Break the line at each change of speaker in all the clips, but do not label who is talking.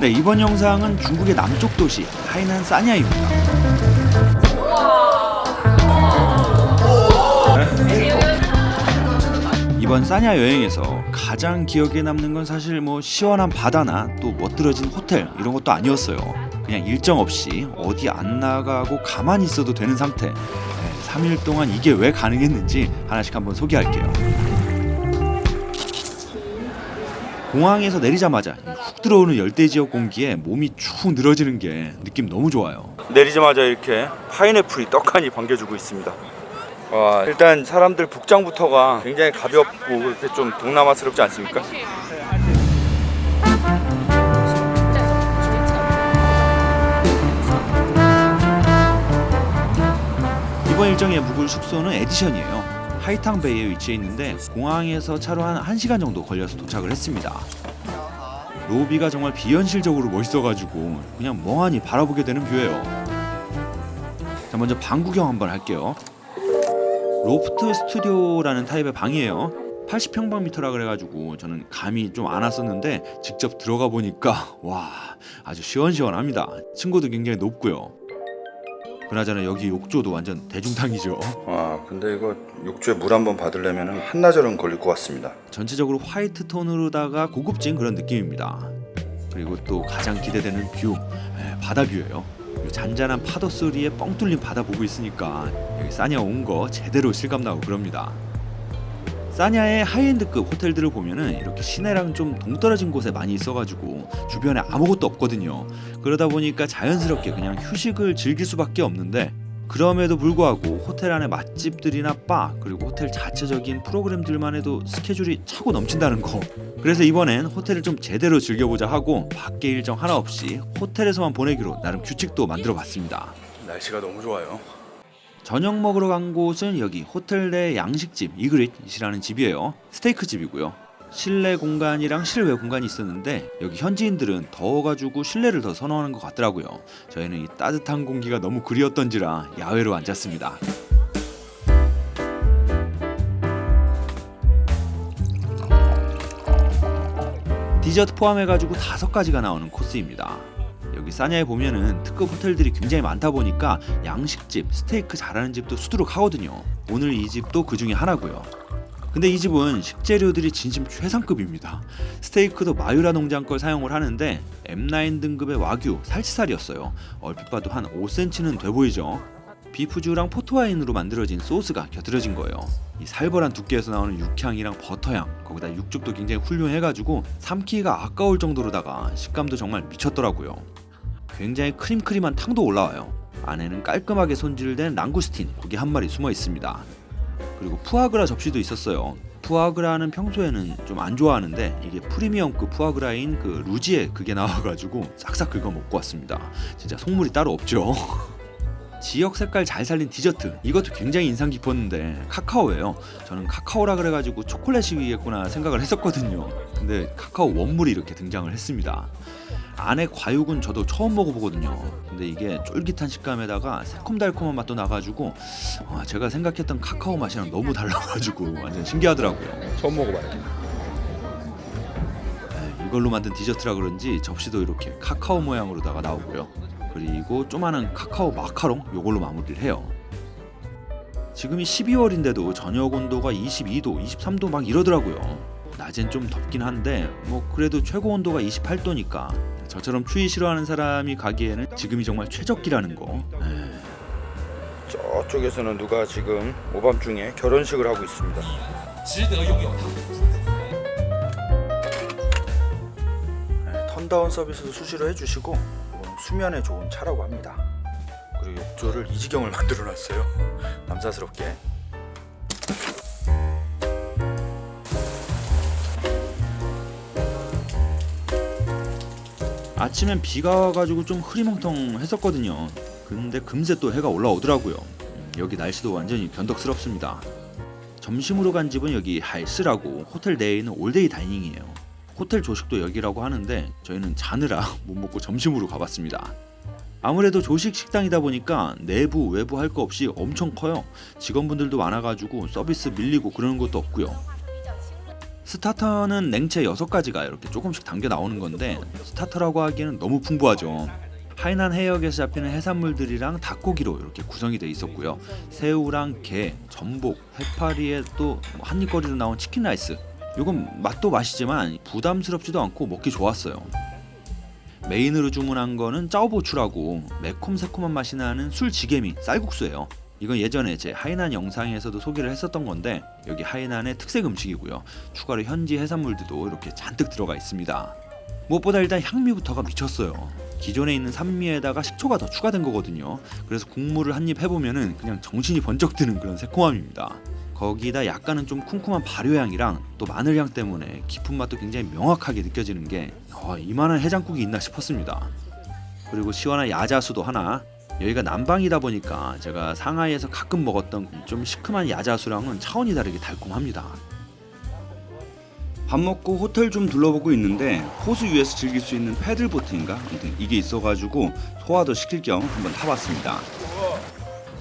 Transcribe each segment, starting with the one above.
네, 이번 영상은 중국의 남쪽 도시 하이난 사냐입니다. 이번 사냐 여행에서 가장 기억에 남는 건 사실 뭐 시원한 바다나 또 멋들어진 호텔 이런 것도 아니었어요. 그냥 일정 없이 어디 안 나가고 가만히 있어도 되는 상태. 네, 3일 동안 이게 왜 가능했는지 하나씩 한번 소개할게요. 공항에서 내리자마자 훅 들어오는 열대 지역 공기에 몸이 축 늘어지는 게 느낌 너무 좋아요.
내리자마자 이렇게 파인애플이 떡하니 반겨주고 있습니다. 와 일단 사람들 복장부터가 굉장히 가볍고 이렇게 좀 동남아스럽지 않습니까?
이번 일정의 묵을 숙소는 에디션이에요. 하이탕베이에 위치해 있는데 공항에서 차로 한 1시간 정도 걸려서 도착을 했습니다. 로비가 정말 비현실적으로 멋있어가지고 그냥 멍하니 바라보게 되는 뷰예요. 자 먼저 방 구경 한번 할게요. 로프트 스튜디오라는 타입의 방이에요. 80평방미터라 그래가지고 저는 감이 좀 안 왔었는데 직접 들어가 보니까 와 아주 시원시원합니다. 층고도 굉장히 높고요. 그나저나 여기 욕조도 완전 대중탕이죠.
와 근데 이거 욕조에 물 한번 받으려면 한나절은 걸릴 것 같습니다.
전체적으로 화이트 톤으로다가 고급진 그런 느낌입니다. 그리고 또 가장 기대되는 뷰, 에, 바다 뷰예요. 이 잔잔한 파도 소리에 뻥 뚫린 바다 보고 있으니까 여기 사냐 온 거 제대로 실감 나고 그럽니다. 사냐의 하이엔드급 호텔들을 보면은 이렇게 시내랑 좀 동떨어진 곳에 많이 있어가지고 주변에 아무것도 없거든요. 그러다 보니까 자연스럽게 그냥 휴식을 즐길 수밖에 없는데 그럼에도 불구하고 호텔 안에 맛집들이나 바 그리고 호텔 자체적인 프로그램들만 해도 스케줄이 차고 넘친다는 거. 그래서 이번엔 호텔을 좀 제대로 즐겨보자 하고 밖에 일정 하나 없이 호텔에서만 보내기로 나름 규칙도 만들어봤습니다.
날씨가 너무 좋아요.
저녁 먹으러 간 곳은 여기 호텔 내 양식집 이그릿이라는 집이에요. 스테이크 집이고요. 실내 공간이랑 실외 공간이 있었는데 여기 현지인들은 더워가지고 실내를 더 선호하는 것 같더라고요. 저희는 이 따뜻한 공기가 너무 그리웠던지라 야외로 앉았습니다. 디저트 포함해가지고 다섯 가지가 나오는 코스입니다. 여기 사냐에 보면은 특급 호텔들이 굉장히 많다 보니까 양식집, 스테이크 잘하는 집도 수두룩 하거든요. 오늘 이 집도 그 중에 하나고요. 근데 이 집은 식재료들이 진심 최상급입니다. 스테이크도 마유라 농장 걸 사용을 하는데 M9 등급의 와규 살치살이었어요. 얼핏 봐도 한 5cm는 돼 보이죠. 비프주랑 포토와인으로 만들어진 소스가 곁들여진 거예요. 이 살벌한 두께에서 나오는 육향이랑 버터향, 거기다 육즙도 굉장히 훌륭해가지고 삼키기가 아까울 정도로다가 식감도 정말 미쳤더라고요. 굉장히 크림크림한 탕도 올라와요. 안에는 깔끔하게 손질된 랑구스틴 고기 한 마리 숨어 있습니다. 그리고 푸아그라 접시도 있었어요. 푸아그라는 평소에는 좀 안 좋아하는데 이게 프리미엄급 푸아그라인 그 루지에 그게 나와가지고 싹싹 긁어 먹고 왔습니다. 진짜 속물이 따로 없죠. 지역 색깔 잘 살린 디저트 이것도 굉장히 인상 깊었는데 카카오예요. 저는 카카오라 그래가지고 초콜릿이겠구나 생각을 했었거든요. 근데 카카오 원물이 이렇게 등장을 했습니다. 안에 과육은 저도 처음 먹어보거든요. 근데 이게 쫄깃한 식감에다가 새콤달콤한 맛도 나가지고 아, 제가 생각했던 카카오 맛이랑 너무 달라가지고 완전 신기하더라고요.
처음 먹어봐요.
네, 이걸로 만든 디저트라 그런지 접시도 이렇게 카카오 모양으로다가 나오고요. 그리고 조만한 카카오 마카롱 요걸로 마무리를 해요. 지금이 12월인데도 저녁 온도가 22도, 23도 막 이러더라고요. 낮엔 좀 덥긴 한데 뭐 그래도 최고 온도가 28도니까 저처럼 추위 싫어하는 사람이 가기에는 지금이 정말 최적기라는 거. 네.
저쪽에서는 누가 지금 오밤중에 결혼식을 하고 있습니다. 아름다운 서비스도 수시로 해주시고 수면에 좋은 차라고 합니다. 그리고 욕조를 이지경을 만들어 놨어요. 남사스럽게.
아침엔 비가 와가지고 좀 흐리멍텅했었거든요. 근데 금세 또 해가 올라오더라고요. 여기 날씨도 완전히 변덕스럽습니다. 점심으로 간 집은 여기 할스라고 호텔 내에 있는 올데이 다이닝이에요. 호텔 조식도 여기라고 하는데 저희는 자느라 못 먹고 점심으로 가봤습니다. 아무래도 조식 식당이다 보니까 내부 외부 할 거 없이 엄청 커요. 직원분들도 많아가지고 서비스 밀리고 그러는 것도 없고요. 스타터는 냉채 6가지가 이렇게 조금씩 담겨 나오는 건데 스타터라고 하기에는 너무 풍부하죠. 하이난 해역에서 잡히는 해산물들이랑 닭고기로 이렇게 구성이 돼 있었고요. 새우랑 게, 전복, 해파리에 또 한입거리로 나온 치킨 라이스. 이건 맛도 맛이지만 부담스럽지도 않고 먹기 좋았어요. 메인으로 주문한 거는 짜오보추라고 매콤새콤한 맛이 나는 술지개미 쌀국수예요. 이건 예전에 제 하이난 영상에서도 소개를 했었던 건데 여기 하이난의 특색 음식이고요. 추가로 현지 해산물들도 이렇게 잔뜩 들어가 있습니다. 무엇보다 일단 향미부터가 미쳤어요. 기존에 있는 산미에다가 식초가 더 추가된 거거든요. 그래서 국물을 한 입 해보면은 그냥 정신이 번쩍 드는 그런 새콤함입니다. 거기다 약간은 좀 쿰쿰한 발효향이랑 또 마늘향 때문에 깊은 맛도 굉장히 명확하게 느껴지는 게 어, 이만한 해장국이 있나 싶었습니다. 그리고 시원한 야자수도 하나. 여기가 남방이다 보니까 제가 상하이에서 가끔 먹었던 좀 시큼한 야자수랑은 차원이 다르게 달콤합니다. 밥 먹고 호텔 좀 둘러보고 있는데 호수 위에서 즐길 수 있는 패들보트인가 이게 있어가지고 소화도 시킬 겸 한번 타봤습니다.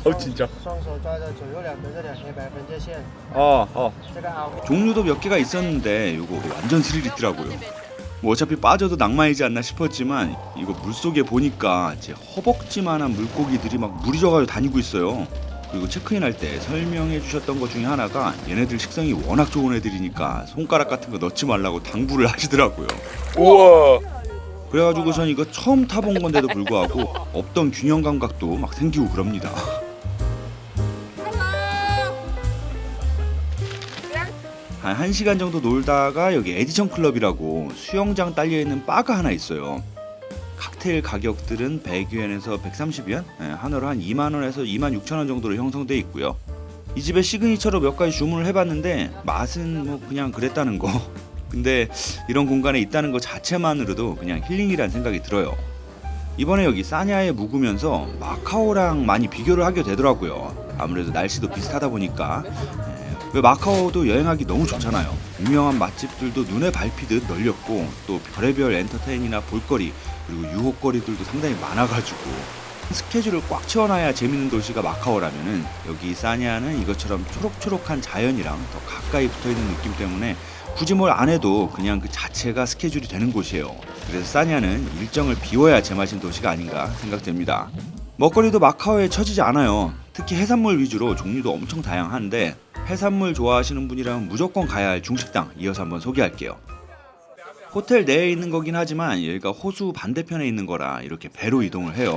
어 진짜.
双手抓着左右两边这两条白分界线，
어 어.
这个凹
종류도 몇 개가 있었는데 이거 완전 스릴 있더라고요. 뭐 어차피 빠져도 낭만이지 않나 싶었지만 이거 물 속에 보니까 제 허벅지만한 물고기들이 막 물이 져가지고 다니고 있어요. 그리고 체크인할 때 설명해 주셨던 것 중에 하나가 얘네들 식성이 워낙 좋은 애들이니까 손가락 같은 거 넣지 말라고 당부를 하시더라고요.
우와.
그래가지고 전 이거 처음 타본 건데도 불구하고 없던 균형 감각도 막 생기고 그럽니다. 한 1시간 정도 놀다가 여기 에디션 클럽이라고 수영장 딸려 있는 바가 하나 있어요. 칵테일 가격들은 100위엔에서 130위엔, 한화로 한 2만 원에서 2만 6천 원 정도로 형성돼 있고요. 이 집의 시그니처로 몇 가지 주문을 해봤는데 맛은 뭐 그냥 그랬다는 거. 근데 이런 공간에 있다는 것 자체만으로도 그냥 힐링이란 생각이 들어요. 이번에 여기 사냐에 묵으면서 마카오랑 많이 비교를 하게 되더라고요. 아무래도 날씨도 비슷하다 보니까 에, 왜 마카오도 여행하기 너무 좋잖아요. 유명한 맛집들도 눈에 밟히듯 널렸고 또 별의별 엔터테인이나 볼거리 그리고 유혹거리들도 상당히 많아가지고 스케줄을 꽉 채워놔야 재밌는 도시가 마카오라면은 여기 사냐는 이것처럼 초록초록한 자연이랑 더 가까이 붙어있는 느낌 때문에 굳이 뭘 안 해도 그냥 그 자체가 스케줄이 되는 곳이에요. 그래서 사냐는 일정을 비워야 제맛인 도시가 아닌가 생각됩니다. 먹거리도 마카오에 처지지 않아요. 특히 해산물 위주로 종류도 엄청 다양한데 해산물 좋아하시는 분이라면 무조건 가야 할 중식당 이어서 한번 소개할게요. 호텔 내에 있는 거긴 하지만 여기가 호수 반대편에 있는 거라 이렇게 배로 이동을 해요.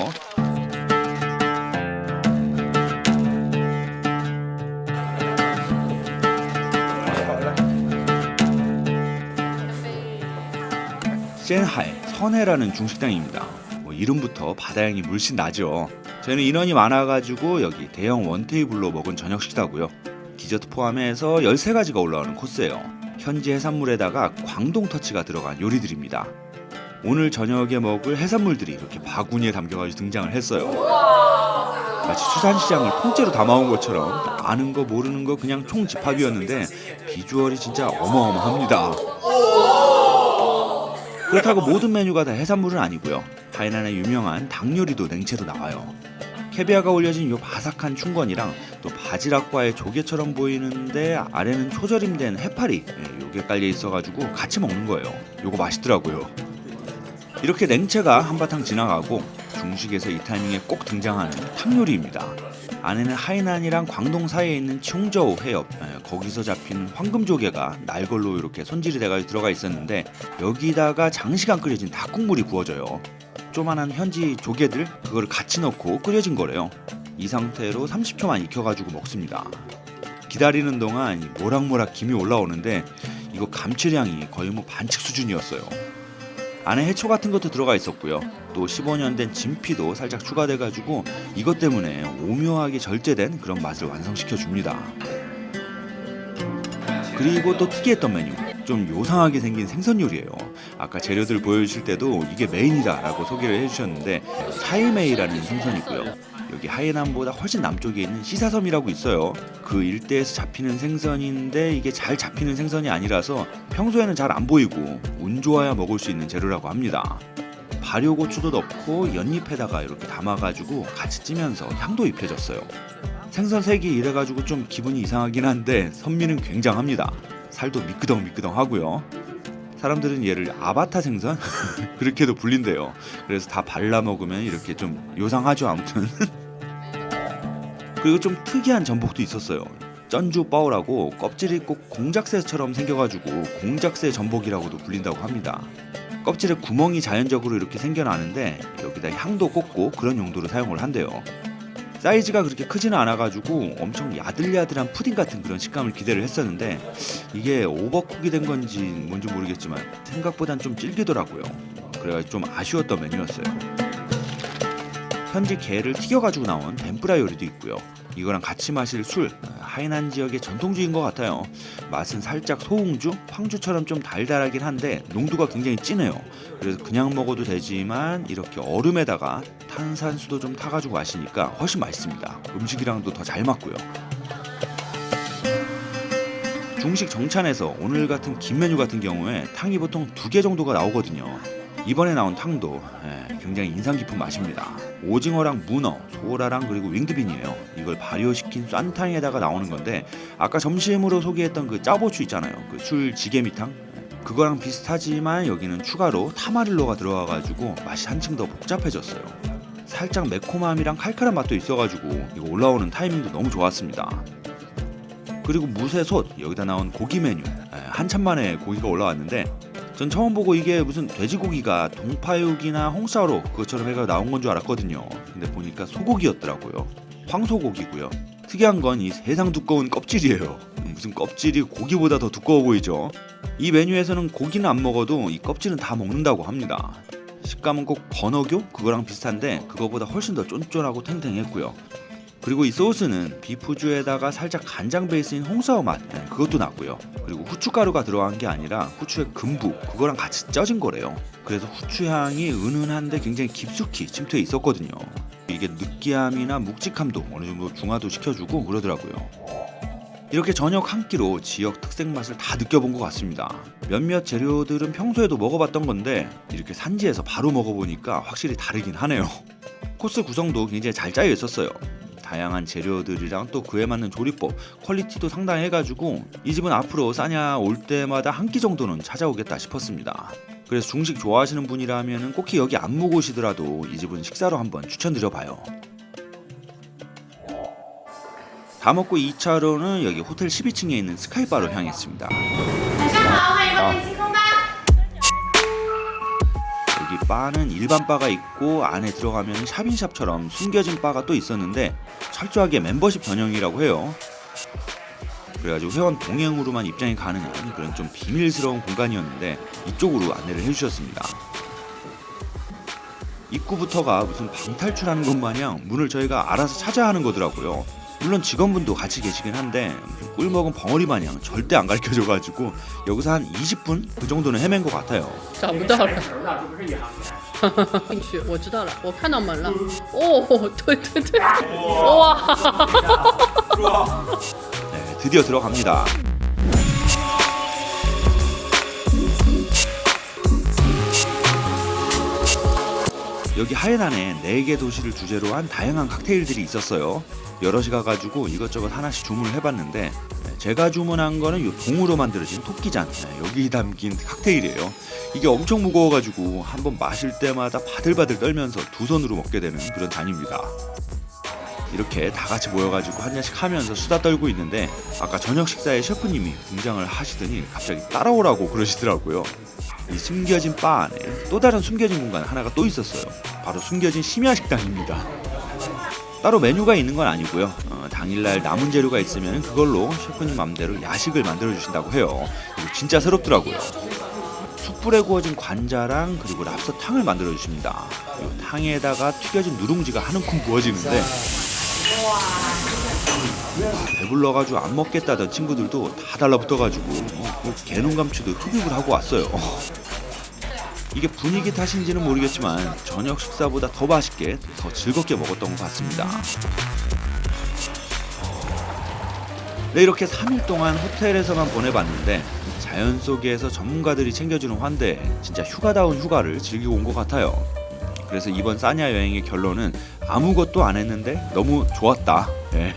센하이 선해라는 중식당입니다. 뭐 이름부터 바다향이 물씬 나죠. 저희는 인원이 많아가지고 여기 대형 원 테이블로 먹은 저녁 식사고요. 디저트 포함해서 13가지가 올라오는 코스예요. 현지 해산물에다가 광동 터치가 들어간 요리들입니다. 오늘 저녁에 먹을 해산물들이 이렇게 바구니에 담겨가지고 등장을 했어요. 마치 수산시장을 통째로 담아온 것처럼 아는 거 모르는 거 그냥 총집합이었는데 비주얼이 진짜 어마어마합니다. 그렇다고 모든 메뉴가 다 해산물은 아니고요. 하이난의 유명한 닭 요리도 냉채로 나와요. 캐비아가 올려진 요 바삭한 춘건이랑 또 바지락과의 조개처럼 보이는데 아래는 초절임된 해파리 예, 요게 깔려 있어가지고 같이 먹는 거예요. 요거 맛있더라고요. 이렇게 냉채가 한바탕 지나가고 중식에서 이 타이밍에 꼭 등장하는 탕 요리입니다. 안에는 하이난이랑 광동 사이에 있는 충저우 해협 예, 거기서 잡힌 황금조개가 날걸로 이렇게 손질이 돼가지고 들어가 있었는데 여기다가 장시간 끓여진 닭국물이 부어져요. 조만한 현지 조개들 그걸 같이 넣고 끓여진 거래요. 이 상태로 30초만 익혀가지고 먹습니다. 기다리는 동안 이 모락모락 김이 올라오는데 이거 감칠향이 거의 뭐 반칙 수준이었어요. 안에 해초 같은 것도 들어가 있었고요. 또 15년 된 진피도 살짝 추가돼가지고 이것 때문에 오묘하게 절제된 그런 맛을 완성시켜 줍니다. 그리고 또 특이했던 메뉴 좀 요상하게 생긴 생선 요리예요. 아까 재료들 보여주실 때도 이게 메인이다라고 소개를 해주셨는데 차이메이라는 생선이고요. 여기 하이난보다 훨씬 남쪽에 있는 시사섬이라고 있어요. 그 일대에서 잡히는 생선인데 이게 잘 잡히는 생선이 아니라서 평소에는 잘 안 보이고 운 좋아야 먹을 수 있는 재료라고 합니다. 발효고추도 넣고 연잎에다가 이렇게 담아가지고 같이 찌면서 향도 입혀졌어요. 생선 색이 이래가지고 좀 기분이 이상하긴 한데 선미는 굉장합니다. 살도 미끄덩 미끄덩 하고요. 사람들은 얘를 아바타 생선 그렇게도 불린대요. 그래서 다 발라 먹으면 이렇게 좀 요상하죠 아무튼. 그리고 좀 특이한 전복도 있었어요. 쩐주 뻐우라고 껍질이 꼭 공작새처럼 생겨가지고 공작새 전복이라고도 불린다고 합니다. 껍질에 구멍이 자연적으로 이렇게 생겨나는데 여기다 향도 꽂고 그런 용도로 사용을 한대요. 사이즈가 그렇게 크지는 않아가지고 엄청 야들야들한 푸딩 같은 그런 식감을 기대를 했었는데 이게 오버쿡이 된 건지 뭔지 모르겠지만 생각보단 좀 질기더라고요. 그래가지고 좀 아쉬웠던 메뉴였어요. 현지 게를 튀겨가지고 나온 덴뿌라 요리도 있고요. 이거랑 같이 마실 술 하이난 지역의 전통주인 것 같아요. 맛은 살짝 소홍주, 황주처럼 좀 달달하긴 한데 농도가 굉장히 진해요. 그래서 그냥 먹어도 되지만 이렇게 얼음에다가 탄산수도 좀 타가지고 마시니까 훨씬 맛있습니다. 음식이랑도 더 잘 맞고요. 중식 정찬에서 오늘 같은 긴 메뉴 같은 경우에 탕이 보통 두 개 정도가 나오거든요. 이번에 나온 탕도 예, 굉장히 인상 깊은 맛입니다. 오징어랑 문어, 소라랑 그리고 윙드빈이에요. 이걸 발효시킨 酸탕에다가 나오는 건데 아까 점심으로 소개했던 그 짜보추 있잖아요. 그술 지게미탕 그거랑 비슷하지만 여기는 추가로 타마릴로가 들어가가지고 맛이 한층 더 복잡해졌어요. 살짝 매콤함이랑 칼칼한 맛도 있어가지고 이거 올라오는 타이밍도 너무 좋았습니다. 그리고 무쇠솥 여기다 나온 고기 메뉴 예, 한참 만에 고기가 올라왔는데 전 처음 보고 이게 무슨 돼지고기가 동파육이나 홍사로 그것처럼 해가 나온 건 줄 알았거든요. 근데 보니까 소고기였더라고요. 황소고기고요. 특이한 건 이 세상 두꺼운 껍질이에요. 무슨 껍질이 고기보다 더 두꺼워 보이죠. 이 메뉴에서는 고기는 안 먹어도 이 껍질은 다 먹는다고 합니다. 식감은 꼭 버너교 그거랑 비슷한데 그거보다 훨씬 더 쫀쫀하고 탱탱했고요. 그리고 이 소스는 비프주에다가 살짝 간장 베이스인 홍사오 맛 네, 그것도 나고요. 그리고 후춧가루가 들어간 게 아니라 후추의 금부 그거랑 같이 쪄진 거래요. 그래서 후추 향이 은은한데 굉장히 깊숙이 침투해 있었거든요. 이게 느끼함이나 묵직함도 어느 정도 중화도 시켜주고 그러더라고요. 이렇게 저녁 한 끼로 지역 특색 맛을 다 느껴본 것 같습니다. 몇몇 재료들은 평소에도 먹어봤던 건데 이렇게 산지에서 바로 먹어보니까 확실히 다르긴 하네요. 코스 구성도 굉장히 잘 짜여 있었어요. 다양한 재료들이랑 또 그에 맞는 조리법, 퀄리티도 상당히 해가지고 이 집은 앞으로 싸냐 올 때마다 한 끼 정도는 찾아오겠다 싶었습니다. 그래서 중식 좋아하시는 분이라면 꼭 여기 안 묵으시더라도 이 집은 식사로 한번 추천드려봐요. 다 먹고 2차로는 여기 호텔 12층에 있는 스카이바로 향했습니다.
아.
여기 바는 일반 바가 있고 안에 들어가면 샵인샵처럼 숨겨진 바가 또 있었는데 철저하게 멤버십 전용이라고 해요. 그래가지고 회원 동행으로만 입장이 가능한 그런 좀 비밀스러운 공간이었는데 이쪽으로 안내를 해주셨습니다. 입구부터가 무슨 방탈출하는 것 마냥 문을 저희가 알아서 찾아야 하는 거더라고요. 물론 직원분도 같이 계시긴 한데 꿀 먹은 벙어리 마냥 절대 안 가르쳐줘가지고 여기서 한 20분 그 정도는 헤맨 것 같아요.
找不到了。进去，我知道了，我看到门了。哦，对对对，哇！
네, 드디어 들어갑니다. 여기 하이난에 4개 도시를 주제로 한 다양한 칵테일들이 있었어요. 여럿이 가가지고 이것저것 하나씩 주문을 해봤는데 네, 제가 주문한 거는 요 동으로 만들어진 토끼잔 네, 여기 담긴 칵테일이에요. 이게 엄청 무거워가지고 한번 마실 때마다 바들바들 떨면서 두 손으로 먹게 되는 그런 잔입니다. 이렇게 다 같이 모여가지고 한 잔씩 하면서 수다 떨고 있는데 아까 저녁 식사에 셰프님이 등장을 하시더니 갑자기 따라오라고 그러시더라고요. 이 숨겨진 바 안에 또 다른 숨겨진 공간 하나가 또 있었어요. 바로 숨겨진 심야 식당입니다. 따로 메뉴가 있는 건 아니고요. 어, 당일날 남은 재료가 있으면 그걸로 셰프님 맘대로 야식을 만들어 주신다고 해요. 이거 진짜 새롭더라고요. 숯불에 구워진 관자랑 그리고 랍스터 탕을 만들어 주십니다. 이 탕에다가 튀겨진 누룽지가 한 움큼 부어지는데 배불러가지고 안 먹겠다던 친구들도 다 달라붙어가지고 어, 뭐 개눈 감추도 흡입을 하고 왔어요. 이게 분위기 탓인지는 모르겠지만 저녁 식사보다 더 맛있게 더 즐겁게 먹었던 것 같습니다. 네 이렇게 3일 동안 호텔에서만 보내봤는데 자연 속에서 전문가들이 챙겨주는 환대 진짜 휴가다운 휴가를 즐기고 온 것 같아요. 그래서 이번 사냐 여행의 결론은 아무것도 안 했는데 너무 좋았다. 예.